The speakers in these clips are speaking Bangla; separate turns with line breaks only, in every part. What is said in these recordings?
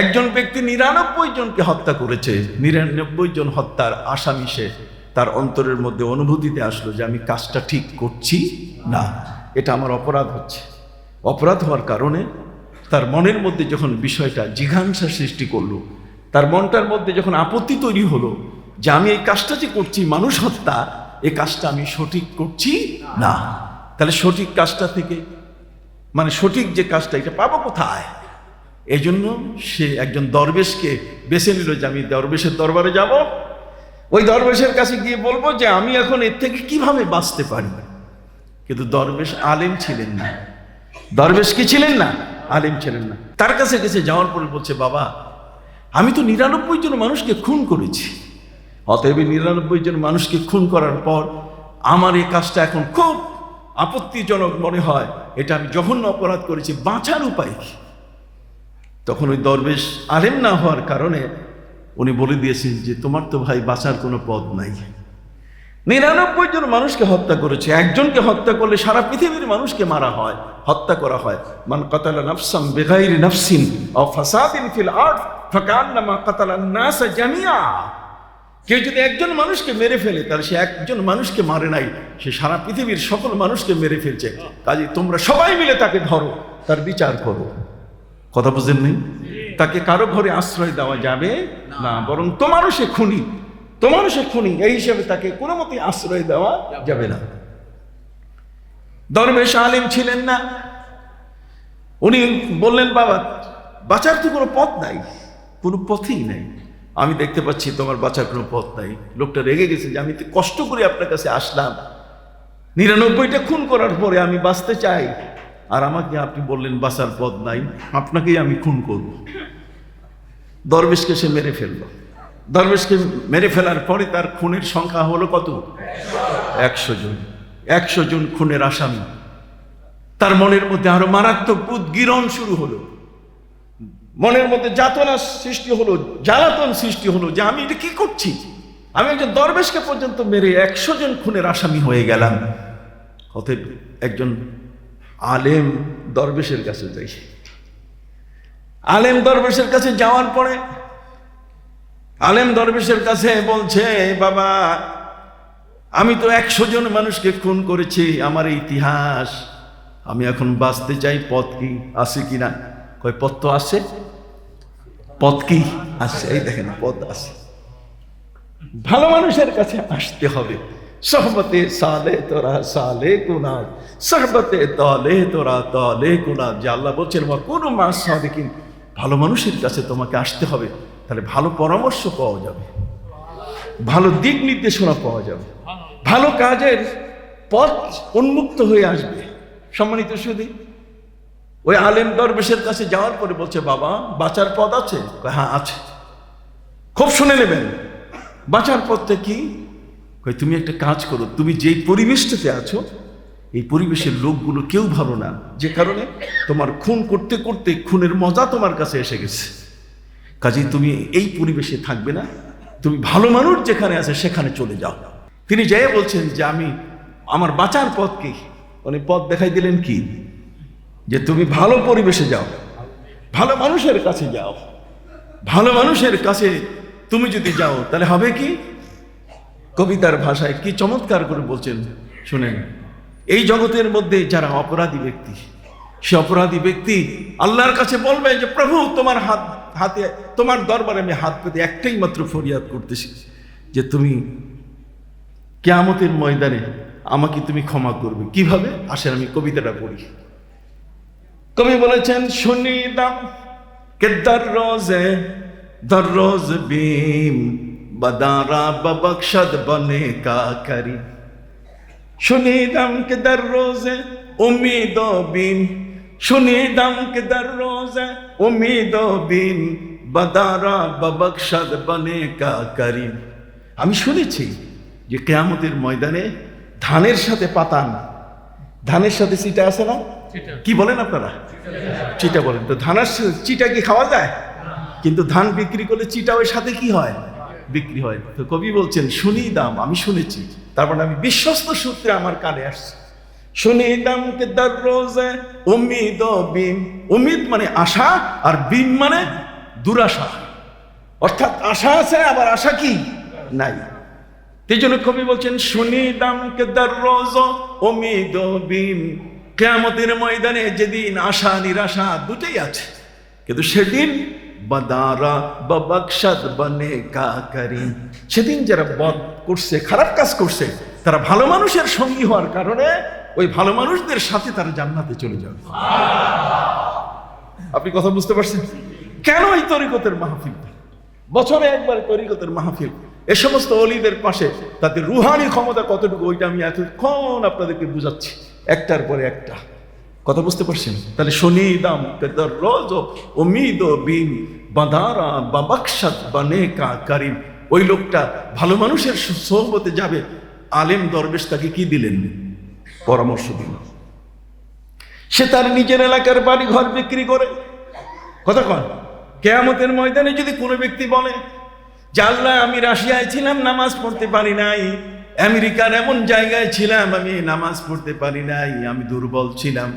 একজন ব্যক্তি নিরানব্বই জনকে হত্যা করেছে, নিরানব্বই জন হত্যার আসামি সে। তার অন্তরের মধ্যে অনুভূতিতে আসলো যে আমি কাজটা ঠিক করছি না, এটা আমার অপরাধ হচ্ছে। অপরাধ হওয়ার কারণে তার মনের মধ্যে যখন বিষয়টা জিঘাংসা সৃষ্টি করল, তার মনটার মধ্যে যখন আপত্তি তৈরি হলো যে আমি এই কাজটা যে করছি, মানুষ হত্যা এই কাজটা আমি সঠিক করছি না। তাহলে সঠিক কাজটা থেকে মানে সঠিক যে কাজটা, এটা পাবো কোথায়? এই জন্য সে একজন দরবেশকে বেছে নিল যে আমি দরবেশের দরবারে যাব। ওই দরবেশের কাছে গিয়ে বলব যে আমি এখন এর থেকে কীভাবে বাঁচতে পারি? কিন্তু দরবেশ আলেম ছিলেন না। দরবেশ কি ছিলেন না? আলেম ছিলেন না। তার কাছে গেছে, যাওয়ার পরে বলছে, বাবা, আমি তো নিরানব্বই জন মানুষকে খুন করেছি। অতএব নিরানব্বই জন মানুষকে খুন করার পর আমার এই কাজটা এখন খুব আপত্তিজনক মনে হয়। এটা আমি জঘন্য অপরাধ করেছি। বাঁচার উপায় কি? তখন ওই দরবেশ আলেম না হওয়ার কারণে উনি বলে দিয়েছেন যে, তোমার তো ভাই বাঁচার কোনো পথ নাই। নিরানব্বই জন মানুষকে হত্যা করেছে। একজনকে হত্যা করলে সারা পৃথিবীর মানুষকে মারা হয়, হত্যা করা হয়। মান কাতালা নাফসাম বেগাইরি নাফসিন ও ফাসাদিন ফিল আর্থ ফাকান্নামা কাতালা নাস জামিয়া কেউ যদি একজন মানুষকে মেরে ফেলে, তাহলে সে একজন মানুষকে মারে নাই। সে সারা পৃথিবীর সকল মানুষকে মেরে ফেলছে। কাজে তোমরা সবাই মিলে তাকে ধরো, তার বিচার করো। কথা বুঝেন নেই? তাকে কারও ঘরে আশ্রয় দেওয়া যাবে না, বরং তোমারও সে খুনি, তোমারও সে খুনি, এই হিসেবে তাকে কোনো মতে আশ্রয় দেওয়া যাবে না। দরবেশ আলিম ছিলেন না। উনি বললেন, বাবা, বাঁচার তো কোনো পথ নাই, কোনো পথই নাই। আমি দেখতে পাচ্ছি তোমার বাঁচার কোনো পথ নাই। লোকটা রেগে গেছে যে আমি তো কষ্ট করে আপনার কাছে আসলাম। নিরানব্বইটা খুন করার পরে আমি বাঁচতে চাই। আর আমাকে আপনি বললেন বাসার পথ নাই, আপনাকেই আমি খুন করব। দরবেশকে সে মেরে ফেলল। দরবেশকে মেরে ফেলার পরে তার খুনের সংখ্যা হলো কত? একশো জন। একশো জন খুনের আসামি। তার মনের মধ্যে আরও মারাত্মক উদ্গীরণ শুরু হলো। মনের মধ্যে যাতনা সৃষ্টি হলো, জ্বালাতন সৃষ্টি হলো যে আমি এটা কি করছি? আমি একজন দরবেশকে পর্যন্ত মেরে একশো জন খুনের আসামি হয়ে গেলাম। অতএব একজন আলেম দরবেশের কাছে যাই। আলেম দরবেশের কাছে যাওয়ার পরে আলেম দরবেশের কাছে বলছে, বাবা, আমি তো একশো জন মানুষকে খুন করেছি, আমার ইতিহাস। আমি এখন বাঁচতে চাই, পথ কি? আছে কি না? কয়, পথ তো আছে। পথ কি? আছে, এই দেখেন, পথ আছে। ভালো মানুষের কাছে আসতে হবে। সহবতে সালে তোরা, সালে কুনা সহবতে তলে তোরা তলে কুনা যে আল্লাহ বলছেন মা কোন মাস সাদেকিন। ভালো মানুষের কাছে তোমাকে আসতে হবে। তাহলে ভালো পরামর্শ পাওয়া যাবে। ভালো দিক নির্দেশনা পাওয়া যাবে। ভালো কাজের পথ উন্মুক্ত হয়ে আসবে। সম্মানিত সুদী ওই আলেম দরবেশের কাছে যাওয়ার পরে বলছে, বাবা, বাঁচার পথ আছে? হ্যাঁ আছে। খুব শুনে নেবেন। বাঁচার পথটা কি? কই তুমি একটা কাজ করো, তুমি যেই পরিবেশটাতে আছো, এই পরিবেশের লোকগুলো কেউ ভালো না। যে কারণে তোমার খুন করতে করতে খুনের মজা তোমার কাছে এসে গেছে। কাজেই তুমি এই পরিবেশে থাকবে না, তুমি ভালো মানুষ যেখানে আছে সেখানে চলে যাও। তিনি যেয়ে বলছেন যে, আমি আমার বাঁচার পথ কি উনি পথ দেখাই দিলেন কি? যে, তুমি ভালো পরিবেশে যাও, ভালো মানুষের কাছে যাও, ভালো মানুষের কাছে তুমি যদি যাও, তাহলে হবে কি? কবিতার ভাষায় কি চমৎকার করে বলছেন? শুনেন। এই জগতের মধ্যে যারা অপরাধী ব্যক্তি, সে অপরাধী ব্যক্তি আল্লাহর কাছে বলবে যে, প্রভু, তোমার হাত, হাতে, তোমার দরবারে আমি হাত পেতে একটাই মাত্র ফরিয়াদ করতেছি যে তুমি কেয়ামতের ময়দানে আমাকে তুমি ক্ষমা করবে। কীভাবে? আসেন আমি কবিতাটা পড়ি। কবি বলেছেন, শুনিদাম কে দররোজে দররোজ বিম বদারা ববকশদ বনে কা করি শুনিদাম কে দররোজে উম্মীদ বিম শুনিদাম কে দররোজে উম্মীদ বিম বদারা ববকশদ বনে কা করি আমি শুনেছি যে কেয়ামতের ময়দানে ধানের সাথে পাতান ধানের সাথে চিটা আছে না? কি বলেন আপনারা? চিটা বলেন। তো ধানের চিটা কি খাওয়া যায়? কিন্তু ধান বিক্রি করলে চিটা ওই সাথে কি হয়? বিক্রি হয়। তো কবি বলছেন, শুনি দাম, আমি শুনেছি। তারপর আমি বিশ্বস্ত সূত্রে আমার কানে আসছে। শুনি দাম কে দররোজে উম্মিদ ও বিম। উম্মিদ মানে আশা আর বিম মানে দুরাশা। অর্থাৎ আশা আছে, আবার আশা কি? নাই। এই জন্য কবি বলছেন, শুনি দাম কে দররোজ উমিদ বিম। কেয়ামতের ময়দানে যেদিন আশা, নিরাশা দুটোই আছে। কিন্তু সেদিন বাদারা বা বাকসাদ বনে কা করিম সেদিন যারা বদ করছে, খারাপ কাজ করছে, তারা ভালো মানুষের সঙ্গী হওয়ার কারণে ওই ভালো মানুষদের সাথে তারা জান্নাতে চলে যাবে। আপনি কথা বুঝতে পারছেন? কেন এই তরিকতের মাহফিল? বছরে একবার তরিকতের মাহফিল। এ সমস্ত অলিদের পাশে তাদের রুহানি ক্ষমতা কতটুকু, ওইটা আমি এতক্ষণ আপনাদেরকে বুঝাচ্ছি। একটার পরে একটা। কথা বুঝতে পারছেন? তাহলে শনি দাম রোজ উমিদ বিন বাঁধারা বা বাকসাত বানেকা কারিম। ওই লোকটা ভালো মানুষের সোহবতে যাবে। আলেম দরবেশ তাকে কি দিলেন? পরামর্শ দিলেন সে তার নিজের এলাকার বাড়ি ঘর বিক্রি করে। কথা কন, কেয়ামতের ময়দানে যদি কোনো ব্যক্তি বলে, যে আমি রাশিয়ায় ছিলাম, নামাজ পড়তে পারি নাই। আমেরিকার এমন জায়গায় ছিলাম, আমি নামাজ পড়তে পারি নাই, আমি দুর্বল ছিলাম।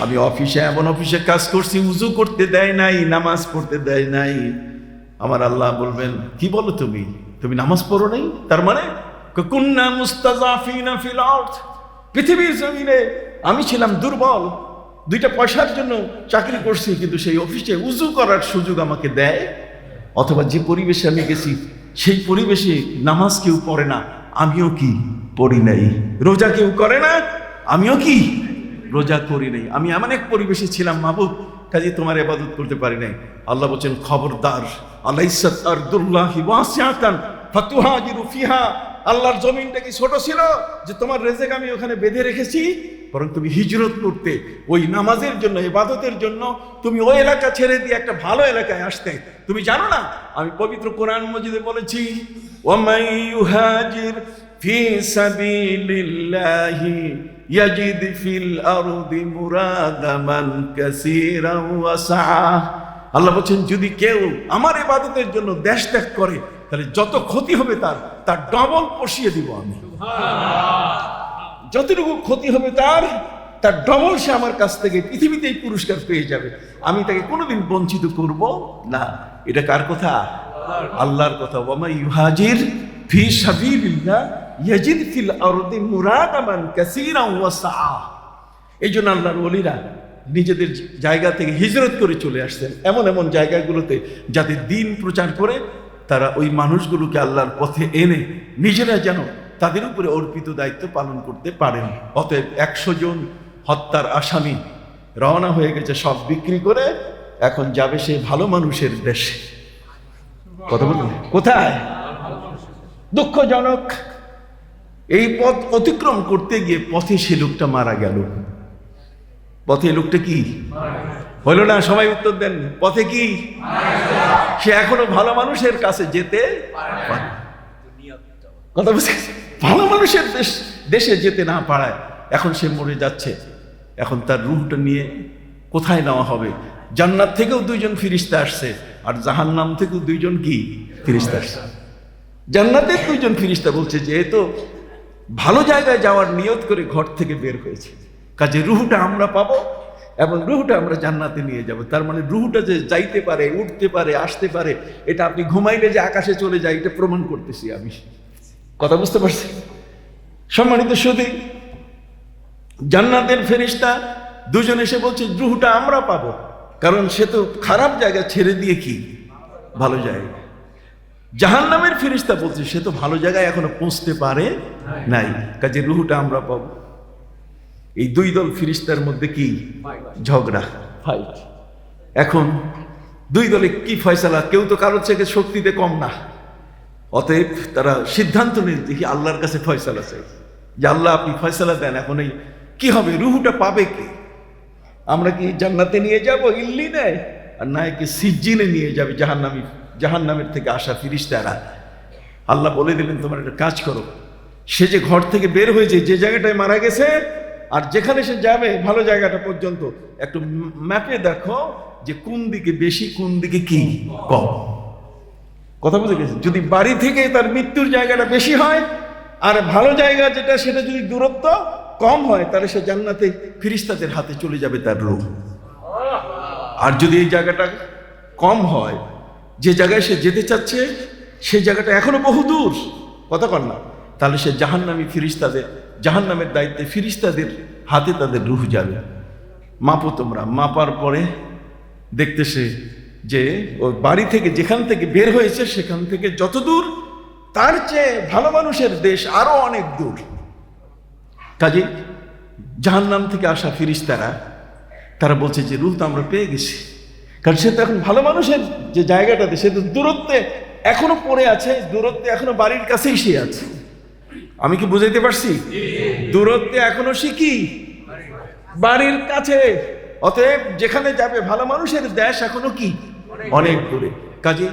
আমি অফিসে এমন অফিসে কাজ করছি, উজু করতে দেয় নাই, নামাজ পড়তে দেয় নাই। আমার আল্লাহ বলবেন, কি বলো তুমি? তুমি নামাজ পড়ো নাই? তার মানে? আরদ। পৃথিবীর জমিনে আমি ছিলাম দুর্বল, দুইটা পয়সার জন্য চাকরি করছি, কিন্তু সেই অফিসে উজু করার সুযোগ আমাকে দেয়। অথবা যে পরিবেশে আমি গেছি, সেই পরিবেশে নামাজ কেউ পড়ে না। আমিও কি পড়ি নাই? রোজা কেউ করে না? আমিও কি রোজা করি নাই। আমি এমন এক পরিবেশে ছিলাম, মাহবুব, কাজে তোমার এবাদত করতে পারি নাই। আল্লাহ বলছেন, খবরদার আল্লাহ আল্লাহর জমিনটা কি ছোট ছিল? যে তোমার রেজেক আমি ওখানে বেঁধে রেখেছি। বরং তুমি হিজরত করতে, ওই নামাজের জন্য, ইবাদতের জন্য তুমি ওই এলাকা ছেড়ে দিয়ে একটা ভালো এলাকায় আসতে। তুমি জানো না, আমি পবিত্র কোরআন মজিদে বলেছি, ওয়ামাই ইউহাজির ফি সাবিলিল্লাহি ফিল আরদি মুরাদামান কাসীরান ওয়া সাআ আল্লাহ বলছেন, যদি কেউ আমার ইবাদতের জন্য দেশ ত্যাগ করে, তাহলে যত ক্ষতি হবে তার তার ডবল পশিয়ে দিব আমি। যতটুকু ক্ষতি হবে তার তার ডবল সে আমার কাছ থেকে পৃথিবীতেই পুরস্কার পেয়ে যাবে। আমি তাকে কোনোদিন বঞ্চিত করব না। এটা কার কথা? আল্লাহর কথা। ওয়ামা ইউহাজির ফি সাবিলিল্লাহ ইয়াজিদ ফিল আরদি মুরাদামান কাসীরান ওয়া সাআ এই জন্য আল্লাহর ওলিরা নিজেদের জায়গা থেকে হিজরত করে চলে আসছেন। এমন এমন জায়গাগুলোতে যাতে দিন প্রচার করে, তারা ওই মানুষগুলোকে আল্লাহর পথে এনে নিজেরা যেন তাদের উপরে অর্পিত দায়িত্ব পালন করতে পারেন। অতএব একশো জন হত্যার আসামি রওনা হয়ে গেছে, সব বিক্রি করে, এখন যাবে সে ভালো মানুষের দেশে। কথা বলুন কোথায়? দুঃখজনক। এই পথ অতিক্রম করতে গিয়ে পথে সে লোকটা মারা গেল। পথে লোকটা কি? হলো না? সবাই উত্তর দেন পথে কি? সে এখনও ভালো মানুষের কাছে যেতে পারে কথা বুঝতে ভালো মানুষের দেশ, দেশে যেতে না পারায় এখন সে মরে যাচ্ছে। এখন তার রুহটা নিয়ে কোথায় নেওয়া হবে? জান্নাত থেকেও দুইজন ফিরিস্তা আসছে, আর জাহান্নাম থেকেও দুইজন কি? ফিরিস্তা আসছে। জান্নাতের দুইজন ফিরিস্তা বলছে যে তো ভালো জায়গায় যাওয়ার নিয়ত করে ঘর থেকে বের হয়েছে। কাজে রুহুটা আমরা পাবো এবং রুহুটা আমরা জান্নাতে নিয়ে যাব। তার মানে রুহুটা যে যাইতে পারে, উঠতে পারে, আসতে পারে, এটা আপনি ঘুমাইলে যে আকাশে চলে যায়, এটা প্রমাণ করতেছি আমি। কথা বুঝতে পারছি সম্মানিত সুদী জান্নাতের ফেরিস্তা দুজন এসে বলছে, রুহুটা আমরা পাবো। কারণ সে তো খারাপ জায়গা ছেড়ে দিয়ে কি? ভালো জায়গা। জাহান নামের ফেরিস্তা বলছে সে তো ভালো জায়গায় এখনও পৌঁছতে পারে নাই। কাজে রুহুটা আমরা পাবো। এই দুই দল ফিরিস্তার মধ্যে কি? ঝগড়া। ফাইট এখন দুই দলে কি ফয়সালা? কেউ তো কারোর থেকে শক্তিতে কম না। অতএব তারা সিদ্ধান্ত নিয়ে দেখি আল্লাহর কাছে ফয়সালা চাই। যে আল্লাহ আপনি ফয়সালা দেন এখন এই কি হবে? রুহুটা পাবে কে? আমরা কি জান্নাতে নিয়ে যাব? ইল্লি নেয় আর না কি সিজ্জিনে নিয়ে যাবে জাহান্নামি জাহান্নামের থেকে আসা ফিরিস্তারা, আল্লাহ বলে দিলেন, তোমার একটা কাজ করো। সে যে ঘর থেকে বের হয়েছে, যে জায়গাটায় মারা গেছে, আর যেখানে সে যাবে, ভালো জায়গাটা পর্যন্ত, একটু ম্যাপে দেখো যে কোন দিকে বেশি, কোন দিকে কি কম। কথা বুঝে গেছে? যদি বাড়ি থেকে তার মৃত্যুর জায়গাটা বেশি হয়, আর ভালো জায়গা যেটা, সেটা যদি দূরত্ব কম হয়, তাহলে সে জান্নাতে ফিরিস্তাদের হাতে চলে যাবে তার রূপ। আর যদি এই জায়গাটা কম হয় যে জায়গায় সে যেতে চাচ্ছে, সেই জায়গাটা এখনও বহু দূর। কথা কর না। তাহলে সে জাহান্নামী ফিরিস্তাদের, জাহান্নামের দায়িত্বে ফিরিস্তাদের হাতে তাদের রুহ যাবে মাপো তোমরা। মাপার পরে দেখতে সে যে ওই বাড়ি থেকে যেখান থেকে বের হয়েছে, সেখান থেকে যত দূর, তার চেয়ে ভালো মানুষের দেশ আরও অনেক দূর। কাজে জাহান্নাম থেকে আসা ফিরিস্তারা, তারা বলছে যে রুল তো আমরা পেয়ে গেছি। কারণ সে তো এখন ভালো মানুষের যে জায়গাটাতে, সে তো দূরত্বে এখনও পড়ে আছে, দূরত্বে এখনও বাড়ির কাছেই সে আছে। আমি কি বুঝাইতে পারছি? দূরত্বে এখনও সে কি? বাড়ির কাছে। অতএব যেখানে যাবে ভালো মানুষের দেশ এখনও কি? অনেক দূরে। কাজে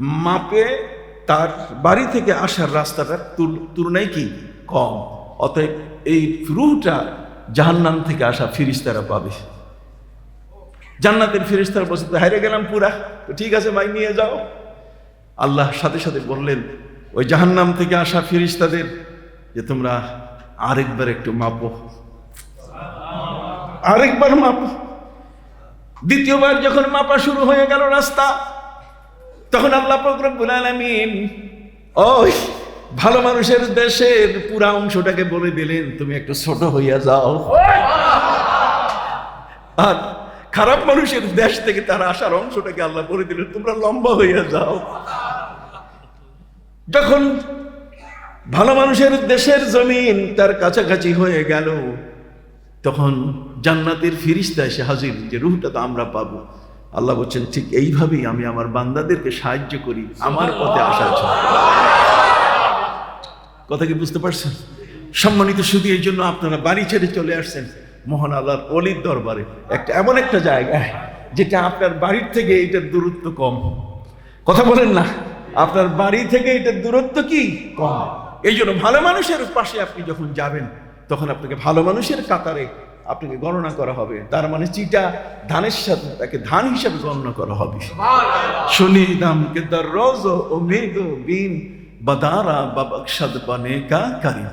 মাপে তার বাড়ি থেকে আসার রাস্তাটার তুল- তুলনায় কি কম? অতএব এই রুহটা জাহান্নাম থেকে আসা ফিরিস্তারা পাবে। জান্নাতের ফিরিস্তারা বসে তো হারিয়ে গেলাম পুরা, তো ঠিক আছে ভাই, নিয়ে যাও। আল্লাহ সাথে সাথে বললেন, ওই জাহান্নাম থেকে আসা ফিরিস্তাদের যে তোমরা আরেকবার একটু মাপো। আরেকবার মাপো। দ্বিতীয়বার যখন মাপা শুরু হয়ে গেল রাস্তা, তখন আল্লাহ ফকরবুল আলমিন, ওই ভালো মানুষের দেশের পুরা অংশটাকে বলে দিলেন, তুমি একটু ছোট হইয়া যাও। আর খারাপ মানুষের দেশ থেকে তারা আসার অংশটাকে আল্লাহ বলে দিলেন, তোমরা লম্বা হইয়া যাও। যখন ভালো মানুষের দেশের জমিন তার কাছাকাছি হয়ে গেল, তখন জান্নাতের ফিরিস্তা এসে হাজির, যে রুহটা তো আমরা পাবো। আল্লাহ বলছেন, ঠিক এইভাবেই আমি আমার বান্দাদেরকে সাহায্য করি, আমার পথে আসার কথা কি বুঝতে পারছেন? সম্মানিত শুধু এই জন্য আপনারা বাড়ি ছেড়ে চলে আসছেন। মহান আল্লাহর অলির দরবারে। একটা এমন একটা জায়গায় যেটা আপনার বাড়ির থেকে এটার দূরত্ব কম। কথা বলেন না, আপনার বাড়ি থেকে এটার দূরত্ব কি? কম। এই জন্য ভালো মানুষের পাশে আপনি যখন যাবেন, তখন আপনাকে ভালো মানুষের কাতারে আপনাকে গণনা করা হবে। তার মানে চিটা ধানের সাথে তাকে ধান হিসাবে গণনা করা হবে। শুনি দাম কেদার রোজ ও মেঘ বিন বাদারা বাবাকসাদ বানে কা